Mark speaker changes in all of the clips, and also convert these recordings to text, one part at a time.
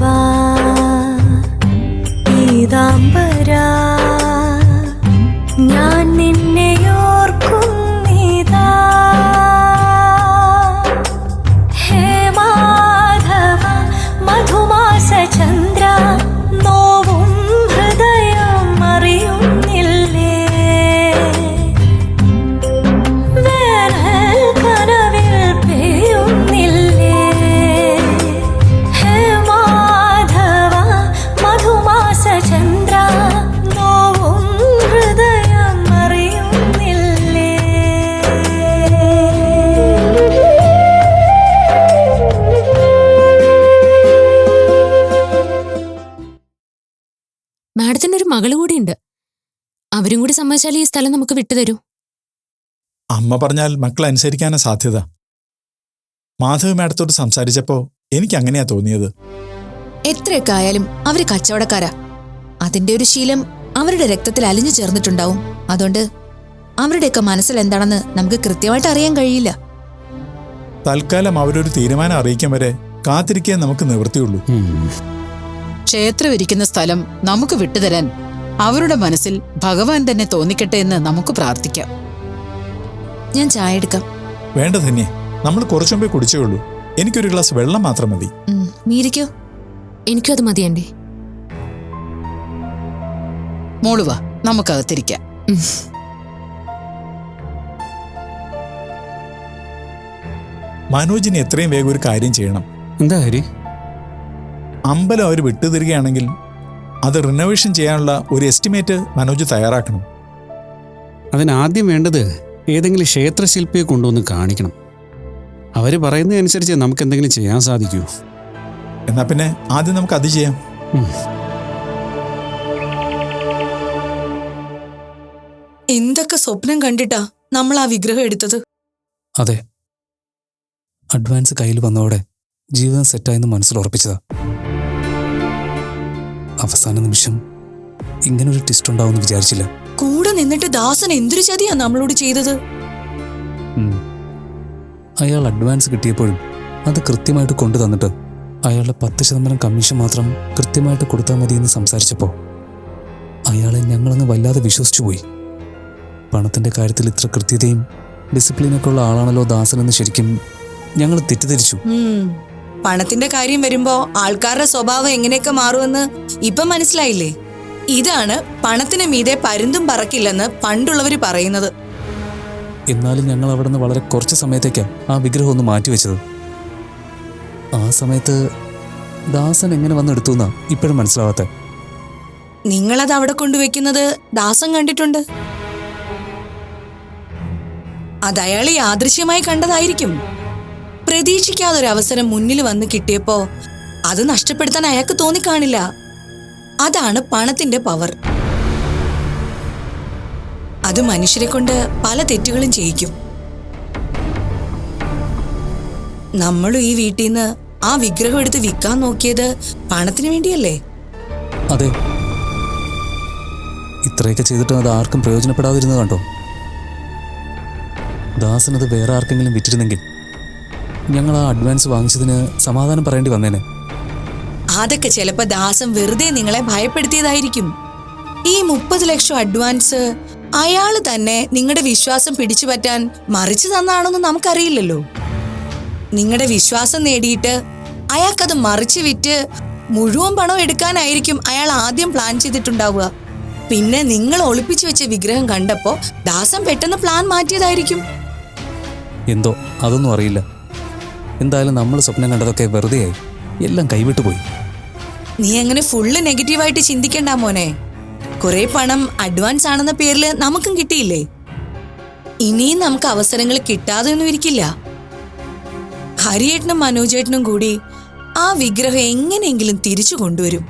Speaker 1: മാധവ
Speaker 2: കൂടി സമ്മതിച്ചാൽ ഈ സ്ഥലം നമുക്ക് വിട്ടുതരൂ.
Speaker 3: അമ്മ പറഞ്ഞാൽ മക്കൾ അനുസരിക്കാനാ സാധ്യത. മാധവ് മാഡത്തോട് സംസാരിച്ചപ്പോ എനിക്ക് അങ്ങനെയാ തോന്നിയത്.
Speaker 4: എത്രയൊക്കെ ആയാലും അവർ കച്ചവടക്കാരാ. അതിന്റെ ഒരു ശീലം അവരുടെ രക്തത്തിൽ അലിഞ്ഞു ചേർന്നിട്ടുണ്ടാവും. അതുകൊണ്ട് അവരുടെയൊക്കെ മനസ്സിൽ എന്താണെന്ന് നമുക്ക് കൃത്യമായിട്ട് അറിയാൻ കഴിയില്ല.
Speaker 3: തൽക്കാലം അവരൊരു തീരുമാനം അറിയിക്കാൻ വരെ കാത്തിരിക്കാൻ നമുക്ക് നിവൃത്തിയുള്ളൂ.
Speaker 5: ക്ഷേത്രം ഇരിക്കുന്ന സ്ഥലം നമുക്ക് വിട്ടുതരാൻ അവരുടെ മനസ്സിൽ ഭഗവാൻ തന്നെ തോന്നിക്കട്ടെ എന്ന് നമുക്ക് പ്രാർത്ഥിക്കാം.
Speaker 4: ഞാൻ ചായ എടുക്കാം.
Speaker 3: വേണ്ട തന്നെ നമ്മൾ കുറച്ചു മുമ്പേ കുടിച്ചേ ഉള്ളൂ. എനിക്കൊരു ഗ്ലാസ് വെള്ളം മാത്രം മതി.
Speaker 4: മീരിക്കോ മീരയ്ക്കോ
Speaker 2: എനിക്കും അത് മതി മതിയണ്ടേ
Speaker 5: മോളുവാ നമുക്കകത്തിരിക്കാം.
Speaker 3: മനോജിന് എത്രയും വേഗം ഒരു കാര്യം ചെയ്യണം.
Speaker 6: എന്താ ഹരി?
Speaker 3: അമ്പലം അവർ വിട്ടുതരികയാണെങ്കിൽ അത് റിനോവേഷൻ ചെയ്യാനുള്ള ഒരു എസ്റ്റിമേറ്റ് മനോജ് തയ്യാറാക്കണം.
Speaker 6: അതിനാദ്യം വേണ്ടത് ഏതെങ്കിലും ക്ഷേത്രശില്പിയെ കൊണ്ടുവന്ന് കാണിക്കണം. അവർ പറയുന്നതനുസരിച്ച് നമുക്ക് എന്തെങ്കിലും ചെയ്യാൻ സാധിക്കൂ.
Speaker 3: എന്നാൽ പിന്നെ ആദ്യം നമുക്ക് അത് ചെയ്യാം.
Speaker 7: എന്തൊക്കെ സ്വപ്നം കണ്ടിട്ടാ നമ്മൾ ആ വിഗ്രഹം എടുത്തത്?
Speaker 6: അതെ. അഡ്വാൻസ് കയ്യിൽ വന്നതോടെ ജീവിതം സെറ്റായെന്ന് മനസ്സിൽ ഉറപ്പിച്ചതാ. അവസാന നിമിഷം ഇങ്ങനൊരു ട്വിസ്റ്റ് ഉണ്ടാവുമെന്ന് വിചാരിച്ചില്ല
Speaker 7: കൂടെ നിന്നിട്ട് ദാസൻ എന്തൊരു ചതിയാ നമ്മളോട് ചെയ്തത്.
Speaker 6: അയാൾ അഡ്വാൻസ് കിട്ടിയപ്പോഴും അത് കൃത്യമായിട്ട് കൊണ്ടു തന്നിട്ട് അയാളുടെ പത്ത് ശതമാനം കമ്മീഷൻ മാത്രം കൃത്യമായിട്ട് കൊടുത്താൽ മതി എന്ന് സംസാരിച്ചപ്പോൾ അയാളെ ഞങ്ങളങ്ങ് വല്ലാതെ വിശ്വസിച്ചു പോയി പണത്തിന്റെ കാര്യത്തിൽ ഇത്ര കൃത്യതയും ഡിസിപ്ലിനൊക്കെ ഉള്ള ആളാണല്ലോ ദാസൻ എന്ന് ശരിക്കും ഞങ്ങൾ തെറ്റിദ്ധരിച്ചു.
Speaker 7: പണത്തിന്റെ കാര്യം വരുമ്പോ ആൾക്കാരുടെ സ്വഭാവം എങ്ങനെയൊക്കെ മാറുമെന്ന് ഇപ്പൊ മനസ്സിലായില്ലേ? ഇതാണ് പണത്തിന് മീതെ പരുന്തും പറക്കില്ലെന്ന് പണ്ടുള്ളവര് പറയുന്നത്.
Speaker 6: എന്നാലും ഞങ്ങൾ അവിടെ നിന്ന് വളരെ കുറച്ച് സമയത്തേക്കാണ് ആ വിഗ്രഹം ഒന്ന് മാറ്റിവെച്ചത് ആ സമയത്ത് ദാസൻ എങ്ങനെ വന്നെടുത്തു എന്നാ ഇപ്പോഴും മനസ്സിലാവാത്ത?
Speaker 7: നിങ്ങളത് അവിടെ കൊണ്ടുവെക്കുന്നത് ദാസൻ കണ്ടിട്ടുണ്ട്. അത് അയാൾ യാദൃശ്യമായി കണ്ടതായിരിക്കും. പ്രതീക്ഷിക്കാതെ ഒരു അവസരം മുന്നിൽ വന്ന് കിട്ടിയപ്പോ അത് നഷ്ടപ്പെടുത്താൻ അയാൾക്ക് തോന്നിക്കാണില്ല. അതാണ് പണത്തിന്റെ പവർ. അത് മനുഷ്യരെ കൊണ്ട് പല തെറ്റുകളും ചെയ്യിക്കും. നമ്മളും ഈ വീട്ടിൽ നിന്ന് ആ വിഗ്രഹം എടുത്ത് വിൽക്കാൻ നോക്കിയത് പണത്തിന് വേണ്ടിയല്ലേ?
Speaker 6: അതെ. ഇത്രയൊക്കെ ചെയ്തിട്ടും അത് ആർക്കും പ്രയോജനപ്പെടാതിരുന്നത് കണ്ടോ? ദാസൻ അത് വേറെ ആർക്കെങ്കിലും വിറ്റിരുന്നെങ്കിൽ ഞങ്ങൾ ആ അഡ്വാൻസ് വാങ്ങിച്ചതിന് സമാധാനം പറയേണ്ടി വന്നേനെ.
Speaker 7: അതൊക്കെ ചിലപ്പോ ദാസം വെറുതെ നിങ്ങളെ ഭയപ്പെടുത്തിയതായിരിക്കും. ഈ മുപ്പത് ലക്ഷം അഡ്വാൻസ് അയാൾ തന്നെ നിങ്ങളുടെ വിശ്വാസം പിടിച്ചു പറ്റാൻ മറിച്ചു തന്നാണെന്ന് നമുക്കറിയില്ലല്ലോ. നിങ്ങളുടെ വിശ്വാസം നേടിയിട്ട് അയാൾക്കത് മറിച്ച് വിറ്റ് മുഴുവൻ പണം എടുക്കാനായിരിക്കും അയാൾ ആദ്യം പ്ലാൻ ചെയ്തിട്ടുണ്ടാവുക. പിന്നെ നിങ്ങൾ ഒളിപ്പിച്ചു വെച്ച വിഗ്രഹം കണ്ടപ്പോ ദാസം പെട്ടെന്ന് പ്ലാൻ മാറ്റിയതായിരിക്കും.
Speaker 6: എന്തോ അതൊന്നും അറിയില്ല. എന്തായാലും നമ്മൾ സ്വപ്നം കണ്ടതൊക്കെ വെറുതെയായി. എല്ലാം കൈവിട്ടു പോയി.
Speaker 7: നീ അങ്ങനെ ഫുള്ള് നെഗറ്റീവായിട്ട് ചിന്തിക്കണ്ട മോനെ. കുറെ പണം അഡ്വാൻസ് ആണെന്ന പേരിൽ നമുക്കും കിട്ടിയില്ലേ? ഇനിയും നമുക്ക് അവസരങ്ങൾ കിട്ടാതെ ഒന്നും ഇരിക്കില്ല. ഹരിയേട്ടനും മനോജേട്ടനും കൂടി ആ വിഗ്രഹം എങ്ങനെയെങ്കിലും തിരിച്ചു കൊണ്ടുവരും.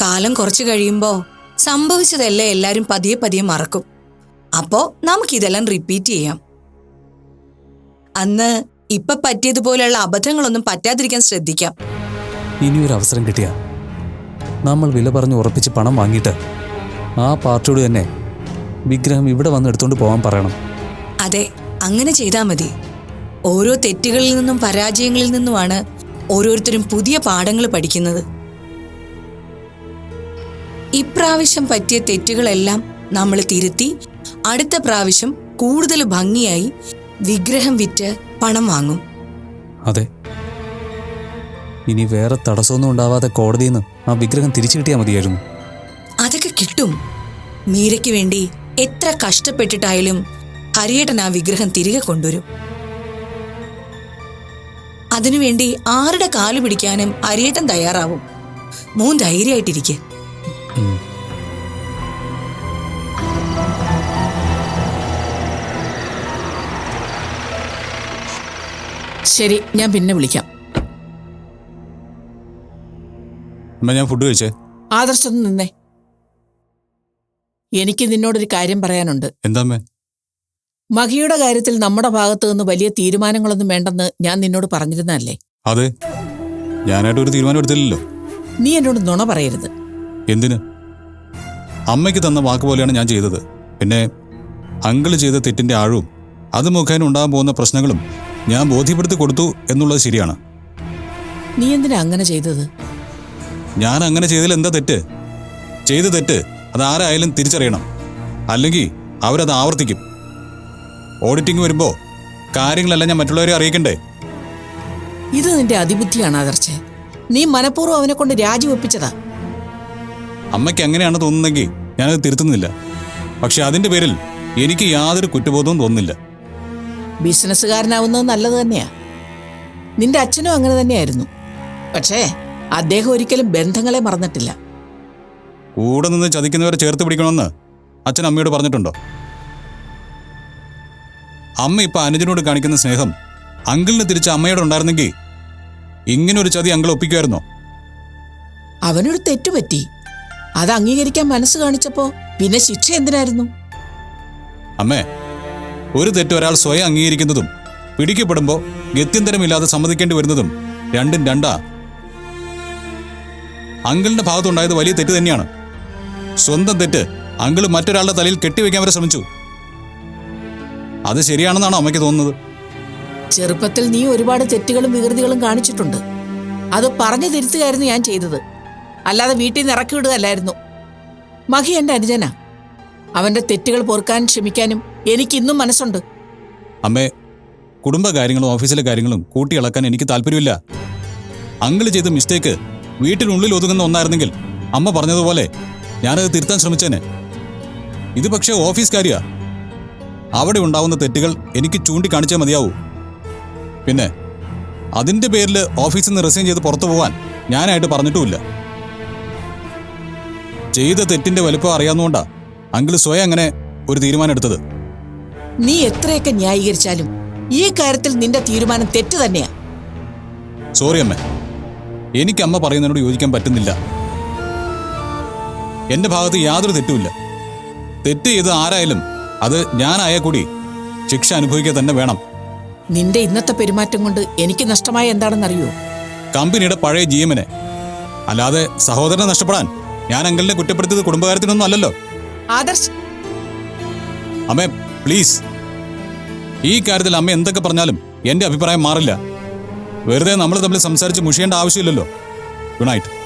Speaker 7: കാലം കുറച്ചു കഴിയുമ്പോൾ സംഭവിച്ചതെല്ലാം എല്ലാരും പതിയെ പതിയെ മറക്കും. അപ്പോ നമുക്കിതെല്ലാം റിപ്പീറ്റ് ചെയ്യാം. അന്ന് ഇപ്പൊ പറ്റിയതുപോലെയുള്ള അബദ്ധങ്ങളൊന്നും പറ്റാതിരിക്കാൻ ശ്രദ്ധിക്കാം.
Speaker 6: ഇനി ഒരു അവസരം കിട്ടിയ. നമ്മൾ വില പറഞ്ഞ് ഉറപ്പിച്ച് പണം വാങ്ങിയിട്ട് ആ പാർട്ടിയോട് തന്നെ വിഗ്രഹം ഇവിടെ വന്ന് എടുത്തുകൊണ്ട് പോകാൻ പറയണം.
Speaker 7: അതെ അങ്ങനെ ചെയ്താൽ മതി. ഓരോ തെറ്റുകളിൽ നിന്നും പരാജയങ്ങളിൽ നിന്നുമാണ് ഓരോരുത്തരും പുതിയ പാഠങ്ങൾ പഠിക്കുന്നത്. ഇപ്രാവശ്യം പറ്റിയ തെറ്റുകളെല്ലാം നമ്മൾ തിരുത്തി അടുത്ത പ്രാവശ്യം കൂടുതൽ ഭംഗിയായി വിഗ്രഹം വിറ്റ് പണം വാങ്ങും.
Speaker 8: അതെ. ഇനി വേറെ തടസ്സമൊന്നും ഉണ്ടാവാതെ കോടതിയിൽ നിന്ന് ആ വിഗ്രഹം തിരിച്ചു കിട്ടിയാൽ മതിയായിരുന്നു.
Speaker 7: അതൊക്കെ കിട്ടും. മീരയ്ക്ക് വേണ്ടി എത്ര കഷ്ടപ്പെട്ടിട്ടായാലും ഹരിയേട്ടൻ ആ വിഗ്രഹം തിരികെ കൊണ്ടുവരും. അതിനുവേണ്ടി ആരുടെ കാലു പിടിക്കാനും ഹരിയേട്ടൻ തയ്യാറാവും. മൂന്ന് ധൈര്യമായിട്ടിരിക്കെ.
Speaker 5: ശരി ഞാൻ പിന്നെ വിളിക്കാം.
Speaker 8: എന്നാ ഞാൻ ഫുഡ് കഴിച്ചേ?
Speaker 5: ആദർശം നിന്നേ. എനിക്ക് നിന്നോടൊരു കാര്യം പറയാനുണ്ട്.
Speaker 8: എന്താ അമ്മേ?
Speaker 5: മഹിയുടെ കാര്യത്തിൽ നമ്മുടെ ഭാഗത്തു നിന്ന് വലിയ തീരുമാനങ്ങളൊന്നും വേണ്ടെന്ന് ഞാൻ നിന്നോട് പറഞ്ഞിരുന്നല്ലേ
Speaker 8: അതെ. ഞാനായിട്ട് ഒരു തീരുമാനം എടുത്തില്ലല്ലോ.
Speaker 5: നീ എന്നോട് നുണ പറയരുത്.
Speaker 8: എന്തിന്? അമ്മയ്ക്ക് തന്ന വാക്ക് പോലെയാണ് ഞാൻ ചെയ്തത്. പിന്നെ അങ്കിൾ ചെയ്ത തെറ്റിന്റെ ആഴവും അത് മുഖേന ഉണ്ടാകാൻ പോകുന്ന പ്രശ്നങ്ങളും ഞാൻ ബോധ്യപ്പെടുത്തി കൊടുത്തു എന്നുള്ളത് ശരിയാണ്.
Speaker 5: നീ എന്തിനാ അങ്ങനെ ചെയ്തത്?
Speaker 8: ഞാൻ അങ്ങനെ ചെയ്തതിൽ എന്താ തെറ്റ്? ചെയ്ത തെറ്റ് അത് ആരായാലും തിരിച്ചറിയണം. അല്ലെങ്കിൽ അവരത് ആവർത്തിക്കും. ഓഡിറ്റിംഗ് വരുമ്പോ കാര്യങ്ങളെല്ലാം ഞാൻ മറ്റുള്ളവരെ അറിയിക്കണ്ടേ?
Speaker 5: ഇത് നിന്റെ അതിബുദ്ധിയാണ് ആദർശേ. നീ മനഃപൂർവം അവനെ കൊണ്ട് രാജിവെപ്പിച്ചതാ.
Speaker 8: അമ്മയ്ക്ക് അങ്ങനെയാണ് തോന്നുന്നെങ്കിൽ ഞാനത് തിരുത്തുന്നില്ല. പക്ഷെ അതിന്റെ പേരിൽ എനിക്ക് യാതൊരു കുറ്റബോധവും തോന്നുന്നില്ല.
Speaker 5: ബിസിനസ്സുകാരനാവുന്നത് നല്ലത് തന്നെയാ. നിന്റെ അച്ഛനും അങ്ങനെ തന്നെയായിരുന്നു. പക്ഷേ അദ്ദേഹം ഒരിക്കലും ബന്ധങ്ങളെ മറന്നിട്ടില്ല.
Speaker 8: കൂടെ നിന്ന് ചതിക്കുന്നവരെ ചേർത്ത് പിടിക്കണമെന്ന് അച്ഛൻ അമ്മയോട് പറഞ്ഞിട്ടുണ്ടോ? അമ്മ ഇപ്പൊ അനുജനോട് കാണിക്കുന്ന സ്നേഹം അങ്കിളിന് തിരിച്ച് അമ്മയോട് ഉണ്ടായിരുന്നെങ്കിൽ ഇങ്ങനെ ഒരു ചതി അങ്കിൾ ഒപ്പിക്കുമായിരുന്നോ?
Speaker 5: അവനൊരു തെറ്റുപറ്റി അത് അംഗീകരിക്കാൻ മനസ്സ് കാണിച്ചപ്പോ പിന്നെ ശിക്ഷ എന്തിനായിരുന്നു?
Speaker 8: അമ്മേ ഒരു തെറ്റ് ഒരാൾ സ്വയം അംഗീകരിക്കുന്നതും പിടിക്കപ്പെടുമ്പോൾ ഗത്യന്തരമില്ലാതെ സമ്മതിക്കേണ്ടി വരുന്നതും രണ്ടും രണ്ടാ. അങ്കിളിന്റെ ഭാഗത്തുണ്ടായത് വലിയ തെറ്റ് തന്നെയാണ്. സ്വന്തം തെറ്റ് അങ്കിൾ മറ്റൊരാളുടെ തലയിൽ കെട്ടിവെക്കാൻ വരെ ശ്രമിച്ചു. അത് ശരിയാണെന്നാണോ അമ്മയ്ക്ക് തോന്നുന്നത്?
Speaker 5: ചെറുപ്പത്തിൽ നീ ഒരുപാട് തെറ്റുകളും വികൃതികളും കാണിച്ചിട്ടുണ്ട്. അത് പറഞ്ഞു തിരുത്തുകയായിരുന്നു ഞാൻ ചെയ്തത്. അല്ലാതെ വീട്ടിൽ നിന്ന് ഇറക്കി വിടുകയല്ലായിരുന്നു. മഹി എന്റെ അനുജനാ. അവന്റെ തെറ്റുകൾ പൊറുക്കാൻ ക്ഷമിക്കാനും എനിക്ക് ഇന്നും മനസ്സുണ്ട്.
Speaker 8: അമ്മേ കുടുംബ കാര്യങ്ങളും ഓഫീസിലെ കാര്യങ്ങളും കൂട്ടിയിളക്കാൻ എനിക്ക് താല്പര്യമില്ല. അങ്കിൾ ചെയ്ത മിസ്റ്റേക്ക് വീട്ടിനുള്ളിൽ ഒതുങ്ങുന്ന ഒന്നായിരുന്നെങ്കിൽ അമ്മ പറഞ്ഞതുപോലെ ഞാനത് തിരുത്താൻ ശ്രമിച്ചേനെ. ഇത് പക്ഷേ ഓഫീസ് കാര്യാ അവിടെ ഉണ്ടാവുന്ന തെറ്റുകൾ എനിക്ക് ചൂണ്ടിക്കാണിച്ചേ മതിയാവൂ. പിന്നെ അതിന്റെ പേരിൽ ഓഫീസിൽ നിന്ന് റിസൈൻ ചെയ്ത് പുറത്തു പോവാൻ ഞാനായിട്ട് പറഞ്ഞിട്ടുമില്ല. ചെയ്ത തെറ്റിന്റെ വലുപ്പം അറിയാവുന്നതുകൊണ്ടാ അങ്കിൾ സ്വയം അങ്ങനെ ഒരു തീരുമാനം എടുത്തത്
Speaker 5: നീ എത്രയൊക്കെ ന്യായീകരിച്ചാലും ഈ കാര്യത്തിൽ നിന്റെ തീരുമാനം തെറ്റ് തന്നെയാ.
Speaker 8: സോറി അമ്മ. എനിക്ക് അമ്മ പറയുന്നതിനോട് യോജിക്കാൻ പറ്റുന്നില്ല. എന്റെ ഭാഗത്ത് യാതൊരു തെറ്റുമില്ല. തെറ്റ് ചെയ്ത് ആരായാലും അത് ഞാനായ കൂടി ശിക്ഷ അനുഭവിക്കുക തന്നെ വേണം.
Speaker 5: നിന്റെ ഇന്നത്തെ പെരുമാറ്റം കൊണ്ട് എനിക്ക് നഷ്ടമായ എന്താണെന്നറിയോ?
Speaker 8: കമ്പനിയുടെ പഴയ ജി എമ്മിനെ അല്ലാതെ സഹോദരനെ നഷ്ടപ്പെടാൻ ഞാൻ അങ്കലിനെ കുറ്റപ്പെടുത്തിയത് കുടുംബകാര്യത്തിനൊന്നും അല്ലല്ലോ.
Speaker 5: ആദർശ്.
Speaker 8: അമ്മേ പ്ലീസ് ഈ കാര്യത്തിൽ അമ്മ എന്തൊക്കെ പറഞ്ഞാലും എന്റെ അഭിപ്രായം മാറില്ല. വെറുതെ നമ്മൾ തമ്മിൽ സംസാരിച്ച് മുഷിയേണ്ട ആവശ്യമില്ലല്ലോ. നൈറ്റ്.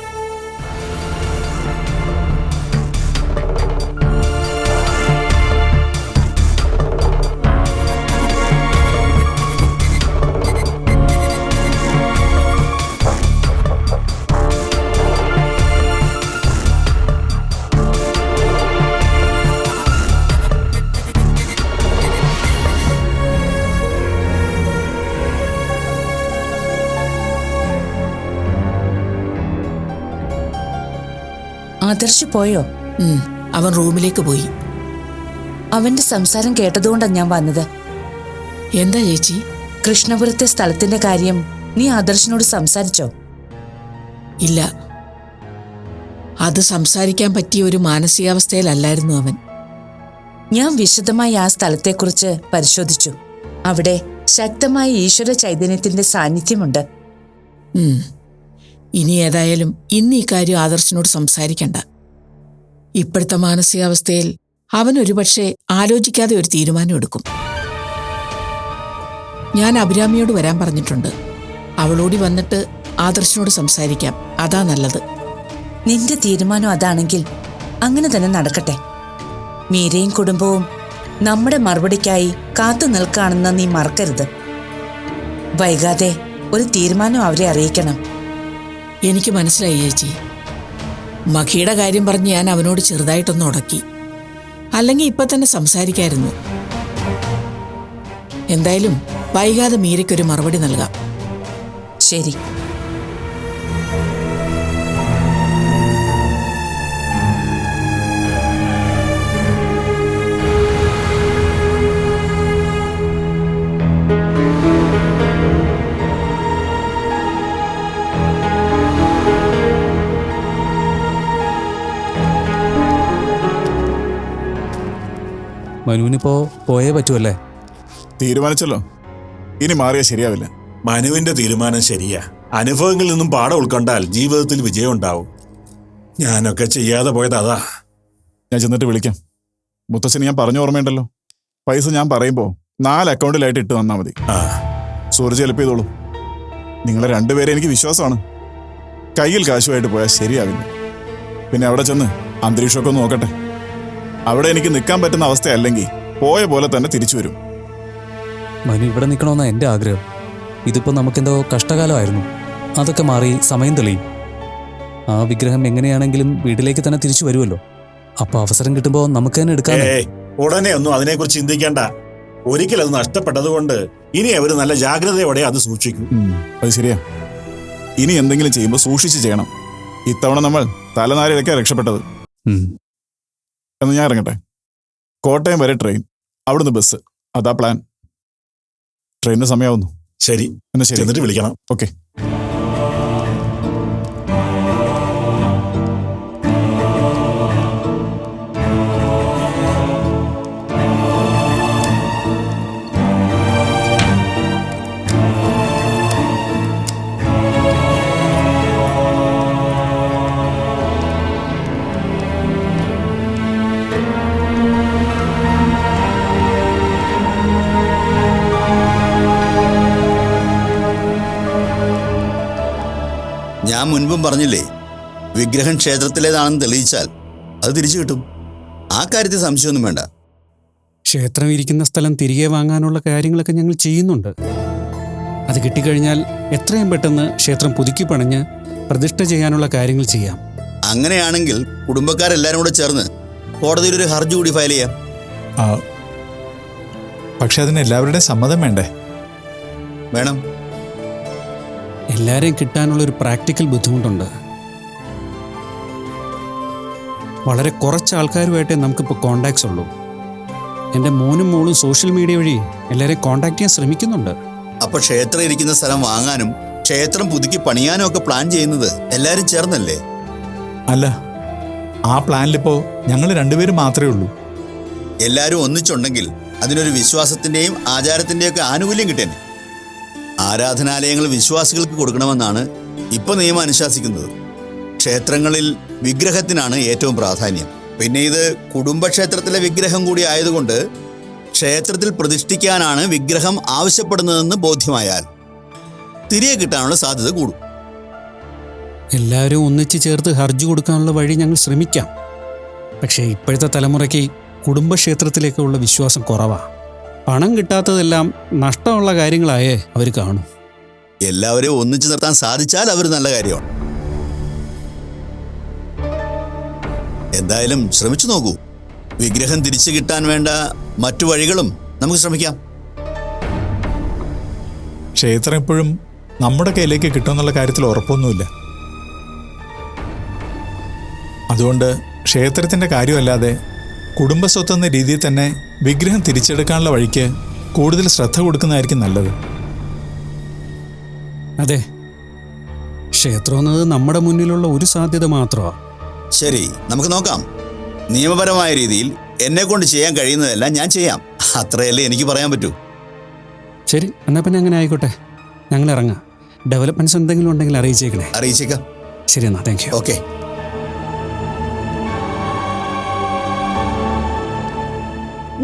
Speaker 9: ആദർശ് പോയോ?
Speaker 5: അവൻ റൂമിലേക്ക് പോയി.
Speaker 9: അവന്റെ സംസാരം കേട്ടതുകൊണ്ടാണ് ഞാൻ വന്നത്.
Speaker 5: എന്താ ചേച്ചി?
Speaker 9: കൃഷ്ണപുരത്തെ സ്ഥലത്തിന്റെ കാര്യം നീ ആദർശിനോട് സംസാരിച്ചോ?
Speaker 5: ഇല്ല. അത് സംസാരിക്കാൻ പറ്റിയ ഒരു മാനസികാവസ്ഥയിലല്ലായിരുന്നു അവൻ.
Speaker 9: ഞാൻ വിശദമായി ആ സ്ഥലത്തെക്കുറിച്ച് പരിശോധിച്ചു. അവിടെ ശക്തമായ ഈശ്വര ചൈതന്യത്തിന്റെ സാന്നിധ്യമുണ്ട്.
Speaker 5: ഇനി ഏതായാലും ഇന്ന് ഈ കാര്യം ആദർശിനോട് സംസാരിക്കണ്ട. ഇപ്പോഴത്തെ മാനസികാവസ്ഥയിൽ അവൻ ഒരുപക്ഷെ ആലോചിക്കാതെ ഒരു തീരുമാനം എടുക്കും. ഞാൻ അഭിരാമിയോട് വരാൻ പറഞ്ഞിട്ടുണ്ട്. അവളോടി വന്നിട്ട് ആദർശനോട് സംസാരിക്കാം. അതാ നല്ലത്.
Speaker 9: നിന്റെ തീരുമാനം അതാണെങ്കിൽ അങ്ങനെ തന്നെ നടക്കട്ടെ. മീരയും കുടുംബവും നമ്മുടെ മറുപടിക്കായി കാത്തു നിൽക്കുകയാണെന്ന് നീ മറക്കരുത്. വൈകാതെ ഒരു തീരുമാനം അവരെ അറിയിക്കണം.
Speaker 5: എനിക്ക് മനസ്സിലായി ചേച്ചി. മഖിയുടെ കാര്യം പറഞ്ഞ് ഞാൻ അവനോട് ചെറുതായിട്ടൊന്ന് ഉടക്കി. അല്ലെങ്കിൽ ഇപ്പൊ തന്നെ സംസാരിക്കായിരുന്നു. എന്തായാലും വൈകാതെ മീരയ്ക്കൊരു മറുപടി നൽകാം.
Speaker 9: ശരി.
Speaker 6: മനുവിനിപ്പോ പോയേ പറ്റുമല്ലേ
Speaker 10: തീരുമാനിച്ചല്ലോ. ഇനി മാറിയാൽ ശരിയാവില്ല.
Speaker 11: മനുവിന്റെ തീരുമാനം ശരിയാ. അനുഭവങ്ങളിൽ നിന്നും പാഠം ഉൾക്കൊണ്ടാൽ ജീവിതത്തിൽ വിജയം ഉണ്ടാവും ഞാനൊക്കെ ചെയ്യാതെ പോയത് അതാ.
Speaker 10: ഞാൻ ചെന്നിട്ട് വിളിക്കാം. മുത്തച്ഛന് ഞാൻ പറഞ്ഞു ഓർമ്മയുണ്ടല്ലോ. പൈസ ഞാൻ പറയുമ്പോൾ നാല് അക്കൗണ്ടിലായിട്ട് ഇട്ട് തന്നാൽ മതി.
Speaker 11: ആ.
Speaker 10: സൂരജ് ഹെൽപ്പ് ചെയ്തോളൂ. നിങ്ങളെ രണ്ടുപേരെ എനിക്ക് വിശ്വാസമാണ്. കയ്യിൽ കാശുമായിട്ട് പോയാൽ ശരിയാവില്ല. പിന്നെ അവിടെ ചെന്ന് അന്തരീക്ഷമൊക്കെ ഒന്ന് നോക്കട്ടെ. അവിടെ എനിക്ക് നിൽക്കാൻ പറ്റുന്ന അവസ്ഥയല്ലെങ്കിൽ പോയ പോലെ തന്നെ തിരിച്ചു വരും.
Speaker 6: മനു ഇവിടെ നിൽക്കണമെന്നാണ് എന്റെ ആഗ്രഹം. ഇതിപ്പോ നമുക്കെന്തോ കഷ്ടകാലമായിരുന്നു. അതൊക്കെ മാറി സമയം തെളിയും. ആ വിഗ്രഹം എങ്ങനെയാണെങ്കിലും വീട്ടിലേക്ക് തന്നെ തിരിച്ചു വരുമല്ലോ. അപ്പൊ അവസരം കിട്ടുമ്പോൾ നമുക്ക് തന്നെ എടുക്കാം
Speaker 11: ഉടനെ ഒന്നും അതിനെക്കുറിച്ച് ചിന്തിക്കേണ്ട. ഒരിക്കൽ അത് നഷ്ടപ്പെട്ടതുകൊണ്ട് ഇനി അവർ നല്ല ജാഗ്രതയോടെ അത് സൂക്ഷിക്കും.
Speaker 10: ഉം, അത് ശരിയാ. ഇനി എന്തെങ്കിലും ചെയ്യുമ്പോൾ സൂക്ഷിച്ച് ചെയ്യണം. ഇത്തവണ നമ്മൾ തലനാരിഴക്കാ രക്ഷപ്പെട്ടത്. എന്ന് ഞാൻ ഇറങ്ങട്ടെ. കോട്ടയം വരെ ട്രെയിൻ അവിടുന്ന് ബസ് അതാ പ്ലാൻ ട്രെയിനിന് സമയമാവുന്നു
Speaker 11: ശരി.
Speaker 10: എന്നാ ശരി.
Speaker 11: എന്നിട്ട് വിളിക്കണം.
Speaker 10: ഓക്കെ
Speaker 12: ഞാൻ മുൻപും പറഞ്ഞില്ലേ വിഗ്രഹം ക്ഷേത്രത്തിലേതാണെന്ന് തെളിയിച്ചാൽ അത് തിരിച്ചു കിട്ടും. ആ കാര്യത്തിൽ സംശയമൊന്നും വേണ്ട.
Speaker 13: ക്ഷേത്രം ഇരിക്കുന്ന സ്ഥലം തിരികെ വാങ്ങാനുള്ള കാര്യങ്ങളൊക്കെ ഞങ്ങൾ ചെയ്യുന്നുണ്ട്. അത് കിട്ടിക്കഴിഞ്ഞാൽ എത്രയും പെട്ടെന്ന് ക്ഷേത്രം പുതുക്കി പണിഞ്ഞ് പ്രതിഷ്ഠ ചെയ്യാനുള്ള കാര്യങ്ങൾ ചെയ്യാം.
Speaker 12: അങ്ങനെയാണെങ്കിൽ കുടുംബക്കാരെല്ലാരും കൂടെ ചേർന്ന് കോടതിയിൽ ഒരു ഹർജി കൂടി ഫയൽ ചെയ്യാം.
Speaker 3: പക്ഷെ അതിന് എല്ലാവരുടെയും സമ്മതം വേണ്ടേ?
Speaker 12: വേണം.
Speaker 13: എല്ലാവരെയും കിട്ടാനുള്ള ഒരു പ്രാക്ടിക്കൽ ബുദ്ധിമുട്ടുണ്ട്. വളരെ കുറച്ച് ആൾക്കാരുമായിട്ടേ നമുക്കിപ്പോൾ കോണ്ടാക്ട്സ് ഉള്ളൂ. എന്റെ മോനും മോളും സോഷ്യൽ മീഡിയ വഴി എല്ലാവരെയും കോണ്ടാക്ട് ചെയ്യാൻ ശ്രമിക്കുന്നുണ്ട്.
Speaker 12: അപ്പൊ ക്ഷേത്രം ഇരിക്കുന്ന സ്ഥലം വാങ്ങാനും ക്ഷേത്രം പുതുക്കി പണിയാനും ഒക്കെ പ്ലാൻ ചെയ്യുന്നത് എല്ലാവരും ചേർന്നല്ലേ?
Speaker 3: അല്ല ആ പ്ലാനിലിപ്പോ ഞങ്ങൾ രണ്ടുപേരും മാത്രമേ ഉള്ളൂ.
Speaker 12: എല്ലാവരും ഒന്നിച്ചുണ്ടെങ്കിൽ അതിനൊരു വിശ്വാസത്തിന്റെയും ആചാരത്തിന്റെയും ഒക്കെ ആനുകൂല്യം കിട്ടേനെ. ആരാധനാലയങ്ങൾ വിശ്വാസികൾക്ക് കൊടുക്കണമെന്നാണ് ഇപ്പൊ നിയമം അനുശാസിക്കുന്നത്. ക്ഷേത്രങ്ങളിൽ വിഗ്രഹത്തിനാണ് ഏറ്റവും പ്രാധാന്യം. പിന്നെ ഇത് കുടുംബക്ഷേത്രത്തിലെ വിഗ്രഹം കൂടി ആയതുകൊണ്ട് ക്ഷേത്രത്തിൽ പ്രതിഷ്ഠിക്കാനാണ് വിഗ്രഹം ആവശ്യപ്പെടുന്നതെന്ന് ബോധ്യമായാൽ തിരികെ കിട്ടാനുള്ള സാധ്യത കൂടും.
Speaker 13: എല്ലാവരും ഒന്നിച്ചു ചേർത്ത് ഹർജി കൊടുക്കാനുള്ള വഴി ഞങ്ങൾ ശ്രമിക്കാം. പക്ഷേ ഇപ്പോഴത്തെ തലമുറയ്ക്ക് കുടുംബക്ഷേത്രത്തിലേക്കുള്ള വിശ്വാസം കുറവാ. പണം കിട്ടാത്തതെല്ലാം നഷ്ടമുള്ള കാര്യങ്ങളായേ അവർ കാണും.
Speaker 12: എല്ലാവരെയും ഒന്നിച്ചു നിർത്താൻ സാധിച്ചാൽ അവർ നല്ല കാര്യമാണ്. എന്തായാലും ശ്രമിച്ചു നോക്കൂ. വിഗ്രഹം തിരിച്ചു കിട്ടാൻ വേണ്ട മറ്റു വഴികളും നമുക്ക് ശ്രമിക്കാം.
Speaker 3: ക്ഷേത്രം എപ്പോഴും നമ്മുടെ കയ്യിലേക്ക് കിട്ടുമെന്നുള്ള കാര്യത്തിൽ ഉറപ്പൊന്നുമില്ല. അതുകൊണ്ട് ക്ഷേത്രത്തിന്റെ കാര്യമല്ലാതെ കുടുംബസ്വത്ത് എന്ന രീതിയിൽ തന്നെ വിഗ്രഹം തിരിച്ചെടുക്കാനുള്ള വഴിക്ക് കൂടുതൽ ശ്രദ്ധ കൊടുക്കുന്നതായിരിക്കും നല്ലത്.
Speaker 13: അതെ. ക്ഷേത്രം എന്നത് നമ്മുടെ മുന്നിലുള്ള ഒരു സാധ്യത മാത്രമാണ്
Speaker 12: ശരി നമുക്ക് നോക്കാം. നിയമപരമായ രീതിയിൽ എന്നെ കൊണ്ട് ചെയ്യാൻ കഴിയുന്നതെല്ലാം ഞാൻ ചെയ്യാം. അത്രയല്ലേ എനിക്ക് പറയാൻ പറ്റൂ.
Speaker 13: ശരി എന്നാ പിന്നെ അങ്ങനെ ആയിക്കോട്ടെ. ഞങ്ങൾ ഇറങ്ങാം. ഡെവലപ്മെന്റ്സ് എന്തെങ്കിലും ഉണ്ടെങ്കിൽ അറിയിച്ചേക്കണേ.
Speaker 12: അറിയിച്ചേക്കാം.
Speaker 13: ശരി എന്നാ. താങ്ക് യു
Speaker 12: ഓക്കെ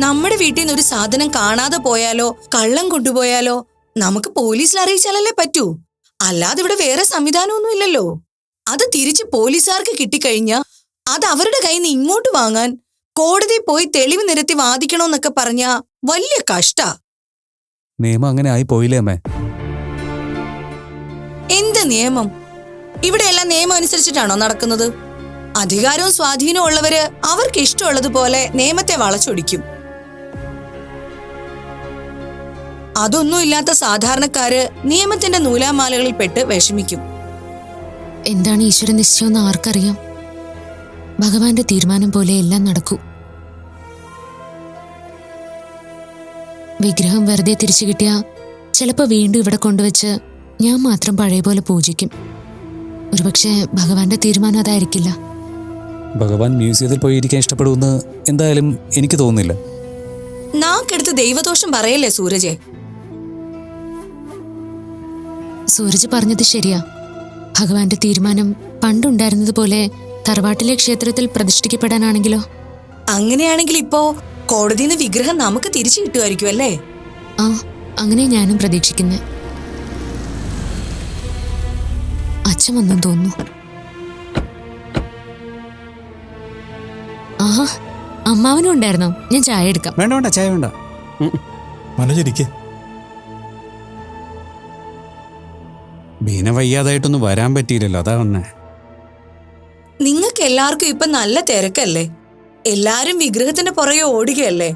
Speaker 7: നമ്മുടെ വീട്ടിൽ നിന്ന് ഒരു സാധനം കാണാതെ പോയാലോ കള്ളം കൊണ്ടുപോയാലോ നമുക്ക് പോലീസിൽ അറിയിച്ചാലല്ലേ പറ്റൂ. അല്ലാതെ ഇവിടെ വേറെ സംവിധാനമൊന്നും ഇല്ലല്ലോ. അത് തിരിച്ച് പോലീസുകാർക്ക് കിട്ടിക്കഴിഞ്ഞാൽ അത് അവരുടെ കയ്യിൽ നിന്ന് ഇങ്ങോട്ട് വാങ്ങാൻ കോടതി പോയി തെളിവ് നിരത്തി വാദിക്കണമെന്നൊക്കെ പറഞ്ഞ വലിയ കഷ്ട.
Speaker 6: നിയമം അങ്ങനെ ആയി പോയില്ലേ അമ്മേ?
Speaker 7: എന്ത് നിയമം? ഇവിടെ എല്ലാം നിയമം അനുസരിച്ചിട്ടാണോ നടക്കുന്നത്? അധികാരവും സ്വാധീനവും ഉള്ളവര് അവർക്ക് ഇഷ്ടമുള്ളതുപോലെ നിയമത്തെ വളച്ചൊടിക്കും. അതൊന്നും ഇല്ലാത്ത സാധാരണക്കാര് നിയമത്തിന്റെ നൂലാമാലകളിൽ പെട്ട് വിഷമിക്കും.
Speaker 2: എന്താണ് ഈശ്വര നിശ്ചയമെന്ന് ആർക്കറിയാം? ഭഗവാന്റെ തീരുമാനം പോലെ എല്ലാം നടക്കൂ. വിഗ്രഹം വെറുതെ തിരിച്ചു കിട്ടിയ ചിലപ്പോൾ വീണ്ടും ഇവിടെ കൊണ്ടുവച്ച് ഞാൻ മാത്രം പഴയ പോലെ പൂജിക്കും. ഒരുപക്ഷെ ഭഗവാന്റെ തീരുമാനം അതായിരിക്കില്ല.
Speaker 6: ഭഗവാൻ മ്യൂസിയത്തിൽ പോയി ഇരിക്കാൻ ഇഷ്ടപ്പെടുമെന്ന് എന്തായാലും എനിക്ക് തോന്നുന്നില്ല.
Speaker 7: നാക്കെടുത്ത് ദൈവദോഷം പറയല്ലേ സൂരജെ?
Speaker 2: സൂരജ് പറഞ്ഞത് ശരിയാ. ഭഗവാന്റെ തീരുമാനം പണ്ടുണ്ടായിരുന്നത് പോലെ തറവാട്ടിലെ ക്ഷേത്രത്തിൽ പ്രതിഷ്ഠിക്കപ്പെടാനാണെങ്കിലോ?
Speaker 7: അങ്ങനെയാണെങ്കിൽ ഇപ്പോ കോടതിന്ന് വിഗ്രഹം നമുക്ക് തിരിച്ചു കിട്ടുമായിരിക്കും അല്ലേ?
Speaker 2: ആ അങ്ങനെ ഞാനും പ്രതീക്ഷിക്കുന്നത് അച്ഛൻ വന്നും തോന്നുന്നു. ആഹാ അമ്മാവനും ഉണ്ടായിരുന്നോ? ഞാൻ ചായ എടുക്കാം.
Speaker 13: വേണ്ട വേണ്ട ചായ വേണ്ട.
Speaker 3: മനോജിരിക്കെ
Speaker 13: ബീന വയ്യാതായിട്ടൊന്നും വരാൻ പറ്റിയില്ലല്ലോ അതാ വന്നേ
Speaker 7: നിങ്ങൾക്ക് എല്ലാവർക്കും ഇപ്പൊ നല്ല തിരക്കല്ലേ? എല്ലാരും വിഗ്രഹത്തിന്റെ പുറകെ ഓടുകയല്ലേ?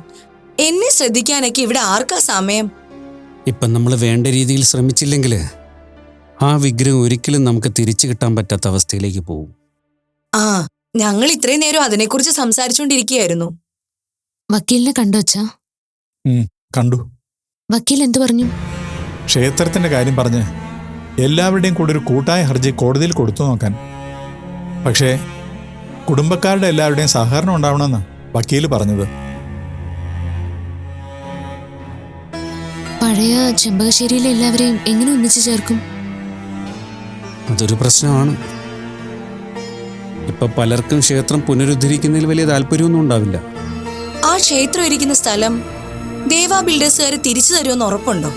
Speaker 7: എന്നെ ശ്രദ്ധിക്കാനൊക്കെ ഇവിടെ ആർക്കാ സമയം?
Speaker 13: ഇപ്പം നമ്മൾ വേണ്ട രീതിയിൽ ശ്രമിച്ചില്ലെങ്കിൽ ആ വിഗ്രഹം ഒരിക്കലും നമുക്ക് തിരിച്ചു കിട്ടാൻ പറ്റാത്ത അവസ്ഥയിലേക്ക് പോകും.
Speaker 7: ആ ഞങ്ങൾ ഇത്രയും നേരം അതിനെക്കുറിച്ച് സംസാരിച്ചുകൊണ്ടിരിക്കുകയായിരുന്നു.
Speaker 2: വക്കീലിനെ കണ്ടോ അച്ഛാ?
Speaker 3: കണ്ടു.
Speaker 2: വക്കീൽ എന്തു പറഞ്ഞു?
Speaker 3: ക്ഷേത്രത്തിന്റെ കാര്യം പറഞ്ഞ് എല്ലാവരുടെയും കൂടെ ഒരു കൂട്ടായ ഹർജി കോടതിയിൽ കൊടുത്തു നോക്കാൻ. പക്ഷേ കുടുംബക്കാരുടെ എല്ലാവരുടെയും സഹകരണം ഉണ്ടാവണമെന്ന് വക്കീൽ പറഞ്ഞത്.
Speaker 2: പഴയ ചെമ്പകശ്ശേരിയിലെ എല്ലാവരെയും എങ്ങനെ ഒന്നിച്ചു ചേർക്കും?
Speaker 13: അതൊരു പ്രശ്നമാണ്. ഇപ്പൊ പലർക്കും ക്ഷേത്രം പുനരുദ്ധരിക്കുന്നതിൽ വലിയ താല്പര്യമൊന്നും ഉണ്ടാവില്ല.
Speaker 7: ആ ക്ഷേത്രം ഇരിക്കുന്ന സ്ഥലം ദേവാ ബിൽഡേഴ്സുകാർ തിരിച്ചു തരുമെന്ന് ഉറപ്പുണ്ടോ?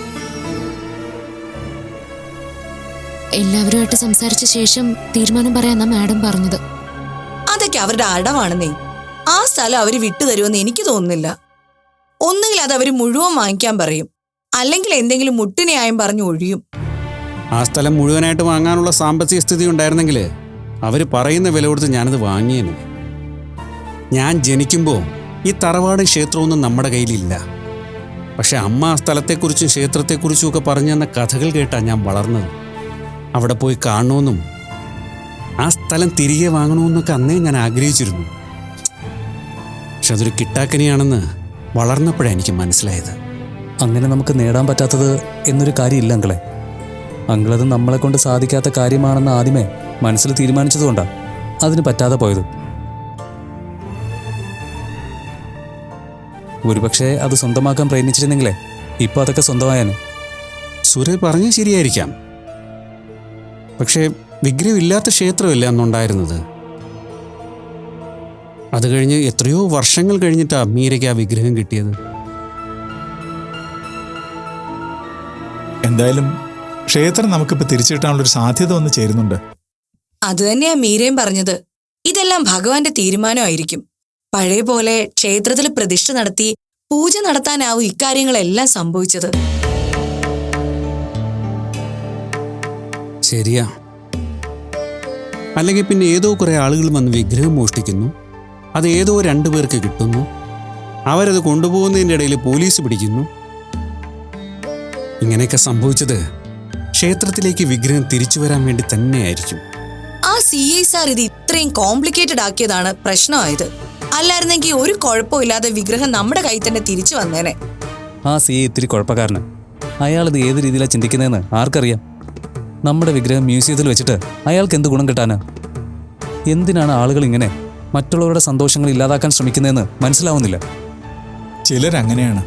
Speaker 2: എല്ലാവരുമായിട്ട് സംസാരിച്ച ശേഷം തീരുമാനം പറയാന്ന മാഡം പറഞ്ഞത്.
Speaker 7: അതൊക്കെ അവരുടെ അടവാണെന്നേ. ആ സ്ഥലം അവർ വിട്ടുതരുമെന്ന് എനിക്ക് തോന്നുന്നില്ല. ഒന്നുകിൽ അത് അവർ മുഴുവൻ വാങ്ങിക്കാൻ പറയും. അല്ലെങ്കിൽ എന്തെങ്കിലും മുട്ടിനെയായും പറഞ്ഞു ഒഴിയും.
Speaker 13: ആ സ്ഥലം മുഴുവനായിട്ട് വാങ്ങാനുള്ള സാമ്പത്തിക സ്ഥിതി ഉണ്ടായിരുന്നെങ്കിൽ അവർ പറയുന്ന വില കൊടുത്ത് ഞാനത് വാങ്ങിയേനെ. ഞാൻ ജനിക്കുമ്പോൾ ഈ തറവാട് ക്ഷേത്രമൊന്നും നമ്മുടെ കയ്യിലില്ല. പക്ഷെ അമ്മ ആ സ്ഥലത്തെക്കുറിച്ചും ക്ഷേത്രത്തെക്കുറിച്ചും ഒക്കെ പറഞ്ഞു തന്ന കഥകൾ കേട്ടാണ് ഞാൻ വളർന്നത്. അവിടെ പോയി കാണണമെന്നും ആ സ്ഥലം തിരികെ വാങ്ങണമെന്നൊക്കെ അന്നേ ഞാൻ ആഗ്രഹിച്ചിരുന്നു. പക്ഷെ അതൊരു കിട്ടാക്കനിയാണെന്ന് വളർന്നപ്പോഴാണ് എനിക്ക് മനസ്സിലായത്.
Speaker 6: അങ്ങനെ നമുക്ക് നേടാൻ പറ്റാത്തത് എന്നൊരു കാര്യമില്ല അങ്കളെ. അങ്കളത് നമ്മളെ കൊണ്ട് സാധിക്കാത്ത കാര്യമാണെന്ന് ആദ്യമേ മനസ്സിൽ തീരുമാനിച്ചതുകൊണ്ടാണ് അതിന് പറ്റാതെ പോയത്. ഒരുപക്ഷെ അത് സ്വന്തമാക്കാൻ പ്രയത്നിച്ചിരുന്നെങ്കിലേ ഇപ്പൊ അതൊക്കെ സ്വന്തമായാണ്
Speaker 13: സുരേ പറഞ്ഞു ശരിയായിരിക്കാം. പക്ഷേ വിഗ്രഹം ഇല്ലാത്ത ക്ഷേത്രമല്ല അന്നുണ്ടായിരുന്നത്? അത് കഴിഞ്ഞ് എത്രയോ വർഷങ്ങൾ കഴിഞ്ഞിട്ടാ മീരയ്ക്ക് ആ വിഗ്രഹം കിട്ടിയത്.
Speaker 3: എന്തായാലും ക്ഷേത്രം നമുക്കിപ്പോൾ തിരിച്ചു ഒരു സാധ്യത വന്ന് ചേരുന്നുണ്ട്.
Speaker 7: അത് തന്നെയാ മീരയും പറഞ്ഞത്. ഇതെല്ലാം ഭഗവാന്റെ തീരുമാനമായിരിക്കും. പഴയ പോലെ ക്ഷേത്രത്തിൽ പ്രതിഷ്ഠ നടത്തി പൂജ നടത്താനാവും ഇക്കാര്യങ്ങളെല്ലാം സംഭവിച്ചത്.
Speaker 13: ശരിയാ. അല്ലെങ്കിൽ പിന്നെ ഏതോ കുറേ ആളുകൾ വന്ന് വിഗ്രഹം മോഷ്ടിക്കുന്നു. അത് ഏതോ രണ്ടു പേർക്ക് കിട്ടുന്നു. അവരത് കൊണ്ടുപോകുന്നതിന്റെ ഇടയിൽ പോലീസ് പിടിക്കുന്നു. ഇങ്ങനെയൊക്കെ സംഭവിച്ചത് ക്ഷേത്രത്തിലേക്ക് വിഗ്രഹം തിരിച്ചു വരാൻ വേണ്ടി തന്നെയായിരിക്കും.
Speaker 7: ആ സി ഐ സാർ ഇത് ഇത്രയും കോംപ്ലിക്കേറ്റഡ് ആക്കിയതാണ് പ്രശ്നമായത്. അല്ലായിരുന്നെങ്കിൽ ഒരു കുഴപ്പമില്ലാതെ വിഗ്രഹം നമ്മുടെ കയ്യിൽ തന്നെ തിരിച്ചു വന്നേനെ.
Speaker 6: ആ സി ഇത്തിരി കുഴപ്പക്കാരന്. അയാളിത് ഏത് രീതിയിലാണ് ചിന്തിക്കുന്നതെന്ന് ആർക്കറിയാം? നമ്മുടെ വിഗ്രഹം മ്യൂസിയത്തിൽ വെച്ചിട്ട് അയാൾക്ക് എന്ത് ഗുണം കിട്ടാന്? എന്തിനാണ് ആളുകൾ ഇങ്ങനെ മറ്റുള്ളവരുടെ സന്തോഷങ്ങൾ ഇല്ലാതാക്കാൻ ശ്രമിക്കുന്നതെന്ന് മനസ്സിലാവുന്നില്ല?
Speaker 3: ചിലരങ്ങനെയാണ്.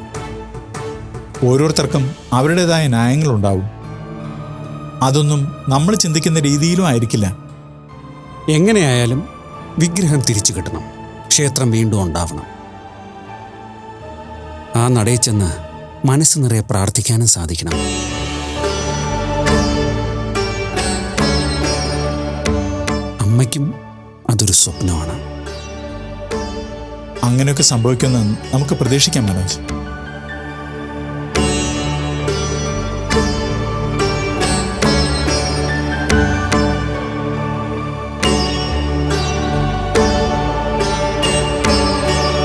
Speaker 3: ഓരോരുത്തർക്കും അവരുടേതായ ന്യായങ്ങളുണ്ടാവും. അതൊന്നും നമ്മൾ ചിന്തിക്കുന്ന രീതിയിലും ആയിരിക്കില്ല.
Speaker 13: എങ്ങനെയായാലും വിഗ്രഹം തിരിച്ചു കിട്ടണം. ക്ഷേത്രം വീണ്ടും ഉണ്ടാവണം. ആ നടയിൽ ചെന്ന് മനസ്സ് നിറയെ പ്രാർത്ഥിക്കാനും സാധിക്കണം. അമ്മയ്ക്കും അതൊരു സ്വപ്നമാണ്.
Speaker 3: അങ്ങനെയൊക്കെ സംഭവിക്കുമെന്ന് നമുക്ക് പ്രതീക്ഷിക്കാം മനോജ്.